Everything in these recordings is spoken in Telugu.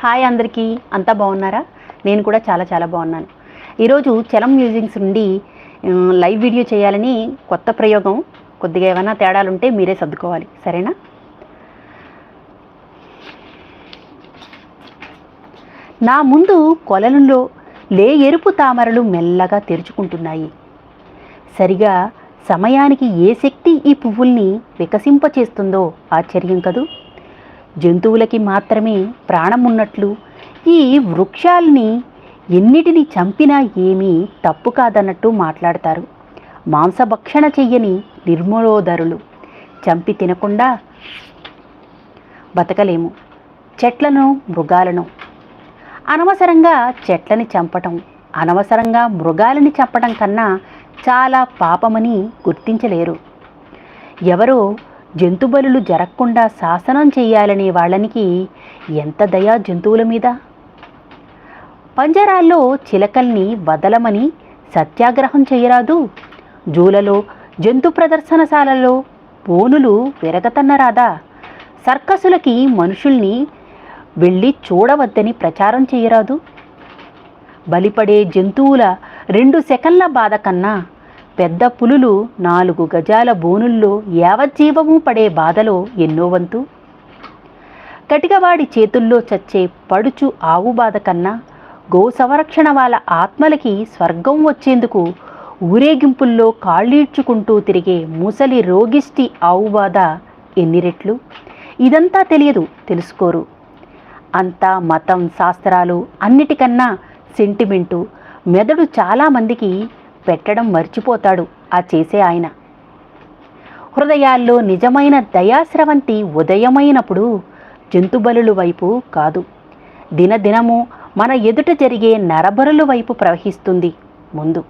హాయ్ అందరికీ. అంతా బాగున్నారా? నేను కూడా చాలా చాలా బాగున్నాను. ఈరోజు చలం మ్యూజిక్స్ నుండి లైవ్ వీడియో చేయాలని కొత్త ప్రయోగం కొద్దిగా ఏమైనా తేడాలు ఉంటే మీరే సర్దుకోవాలి. సరేనా? నా ముందు కొలనులో లే ఎరుపు తామరలు మెల్లగా తెరుచుకుంటున్నాయి. సరిగా సమయానికి ఏ శక్తి ఈ పువ్వుల్ని వికసింపచేస్తుందో ఆశ్చర్యం కదూ? జంతువులకి మాత్రమే ప్రాణం ఉన్నట్లు ఈ వృక్షాల్ని ఎన్నిటిని చంపినా ఏమీ తప్పు కాదన్నట్టు మాట్లాడతారు. మాంసభక్షణ చెయ్యని నిర్మూలోధరులు చంపి తినకుండా బతకలేము. చెట్లను మృగాలను. అనవసరంగా చెట్లని చంపటం అనవసరంగా మృగాలని చంపటం కన్నా చాలా పాపమని గుర్తించలేరు. ఎవరో జంతుబలులు జరగకుండా శాసనం చేయాలనే వాళ్ళనికి ఎంత దయా జంతువుల మీద? పంజరాల్లో చిలకల్ని వదలమని సత్యాగ్రహం చేయరాదు. జూలలో జంతు ప్రదర్శనశాలలో బోనులు విరగతన్నరాదా? సర్కసులకి మనుషుల్ని వెళ్ళి చూడవద్దని ప్రచారం చేయరాదు. బలిపడే జంతువుల రెండు సెకన్ల బాధ కన్నా పెద్ద పులులు నాలుగు గజాల బోనుల్లో యావజ్జీవము పడే బాధలో ఎన్నో వంతు. కటికవాడి చేతుల్లో చచ్చే పడుచు ఆవు బాధ కన్నా గో సంరక్షణ వాళ్ళ ఆత్మలకి స్వర్గం వచ్చేందుకు ఊరేగింపుల్లో కాళ్ళీడ్చుకుంటూ తిరిగే ముసలి రోగిష్టి ఆవు బాధ ఎన్ని రెట్లు? ఇదంతా తెలియదు తెలుసుకోరు. అంతా మతం శాస్త్రాలు అన్నిటికన్నా సెంటిమెంటు. మెదడు చాలామందికి పెట్టడం మర్చిపోతాడు ఆ చేసే ఆయన. హృదయాల్లో నిజమైన దయాస్రవంతి ఉదయమైనప్పుడు జంతుబలుల వైపు కాదు. దినదినము మన ఎదుట జరిగే నరబరుల వైపు ప్రవహిస్తుంది ముందు.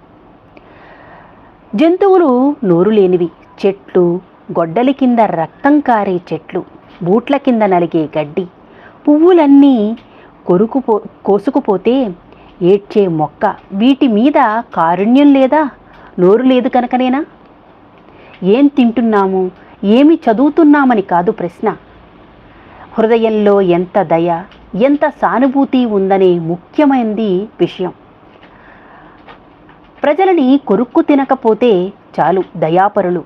జంతువులు నోరు లేనివి. చెట్లు గొడ్డలి కింద రక్తం కారే చెట్లు బూట్ల కింద నలిగే గడ్డి పువ్వులన్నీ కొరుకుపో కోసుకుపోతే ఏడ్చే మొక్క వీటి మీద కారుణ్యం లేదా? నోరు లేదు కనుకనేనా? ఏం తింటున్నాము? ఏమి చదువుతున్నామని కాదు ప్రశ్న. హృదయంలో ఎంత దయ ఎంత సానుభూతి ఉందనే ముఖ్యమైనది విషయం. ప్రజలని కొరుక్కు తినకపోతే చాలు దయాపరులు.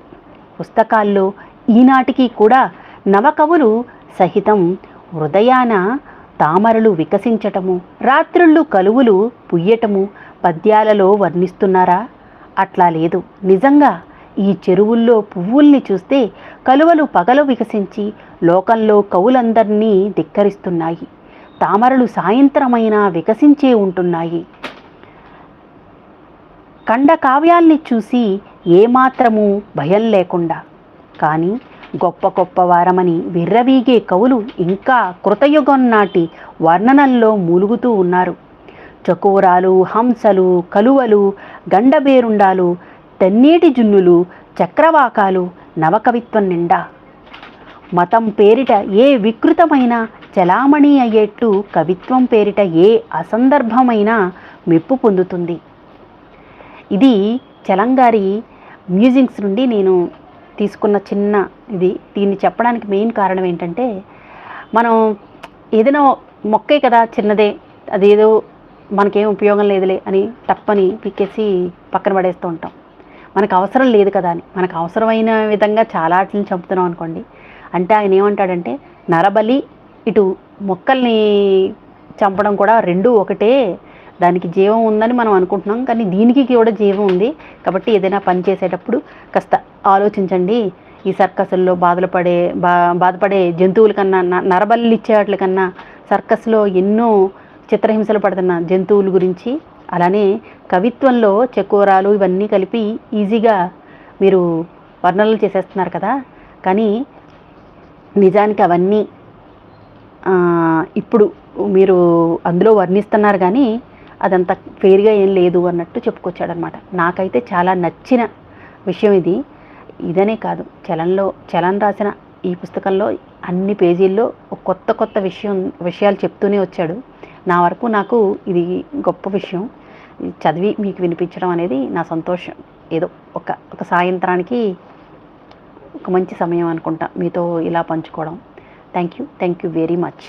పుస్తకాల్లో ఈనాటికి కూడా నవకవులు సహితం హృదయాన తామరలు వికసించటము రాత్రుళ్ళు కలువులు పుయ్యటము పద్యాలలో వర్ణిస్తున్నారా? అట్లా లేదు. నిజంగా ఈ చెరువుల్లో పువ్వుల్ని చూస్తే కలువలు పగలు వికసించి లోకంలో కవులందరినీ ధిక్కరిస్తున్నాయి. తామరలు సాయంత్రమైనా వికసించే ఉంటున్నాయి. కండ కావ్యాల్ని చూసి ఏమాత్రము భయం లేకుండా. కానీ గొప్ప గొప్ప వారమని విర్రవీగే కవులు ఇంకా కృతయుగం నాటి వర్ణనల్లో మూలుగుతూ ఉన్నారు. చకోరాలు హంసలు కలువలు గండబేరుండాలు తెన్నేటి జున్నులు చక్రవాకాలు నవకవిత్వం నిండా. మతం పేరిట ఏ వికృతమైన చలామణి అయ్యేట్లు కవిత్వం పేరిట ఏ అసందర్భమైన మెప్పు పొందుతుంది. ఇది చలంగారి మ్యూజిక్స్ నుండి నేను తీసుకున్న చిన్న ఇది. దీన్ని చెప్పడానికి మెయిన్ కారణం ఏంటంటే మనం ఏదైనా మొక్కే కదా చిన్నదే అదేదో మనకేం ఉపయోగం లేదులే అని తప్పని పిక్కేసి పక్కన పడేస్తూ ఉంటాం. మనకు అవసరం లేదు కదా అని. మనకు అవసరమైన విధంగా చాలా వాటిని చంపుతున్నాం అనుకోండి. అంటే ఆయన ఏమంటాడంటే నరబలి ఇటు మొక్కల్ని చంపడం కూడా రెండు ఒకటే దానికి జీవం ఉందని మనం అనుకుంటున్నాం కానీ దీనికి కూడా జీవం ఉంది. కాబట్టి ఏదైనా పని చేసేటప్పుడు కాస్త ఆలోచించండి. ఈ సర్కస్ల్లో బాధలు పడే బా బాధపడే జంతువుల కన్నా న- నరబలులు కన్నా సర్కస్లో ఎన్నో చిత్రహింసలు పడుతున్న జంతువుల గురించి అలానే కవిత్వంలో చకోరాలు ఇవన్నీ కలిపి ఈజీగా మీరు వర్ణనలు చేసేస్తున్నారు కదా. కానీ నిజానికి అవన్నీ ఇప్పుడు మీరు అందులో వర్ణిస్తున్నారు కానీ అదంత ఫెయిర్గా ఏం లేదు అన్నట్టు చెప్పుకొచ్చాడనమాట. నాకైతే చాలా నచ్చిన విషయం ఇది. ఇదనే కాదు చలంలో చలన్ రాసిన ఈ పుస్తకంలో అన్ని పేజీల్లో ఒక కొత్త కొత్త విషయం విషయాలు చెప్తూనే వచ్చాడు. నా వరకు నాకు ఇది గొప్ప విషయం. చదివి మీకు వినిపించడం అనేది నా సంతోషం. ఏదో ఒక ఒక సాయంత్రానికి ఒక మంచి సమయం అనుకుంటా మీతో ఇలా పంచుకోవడం. Thank you thank you very much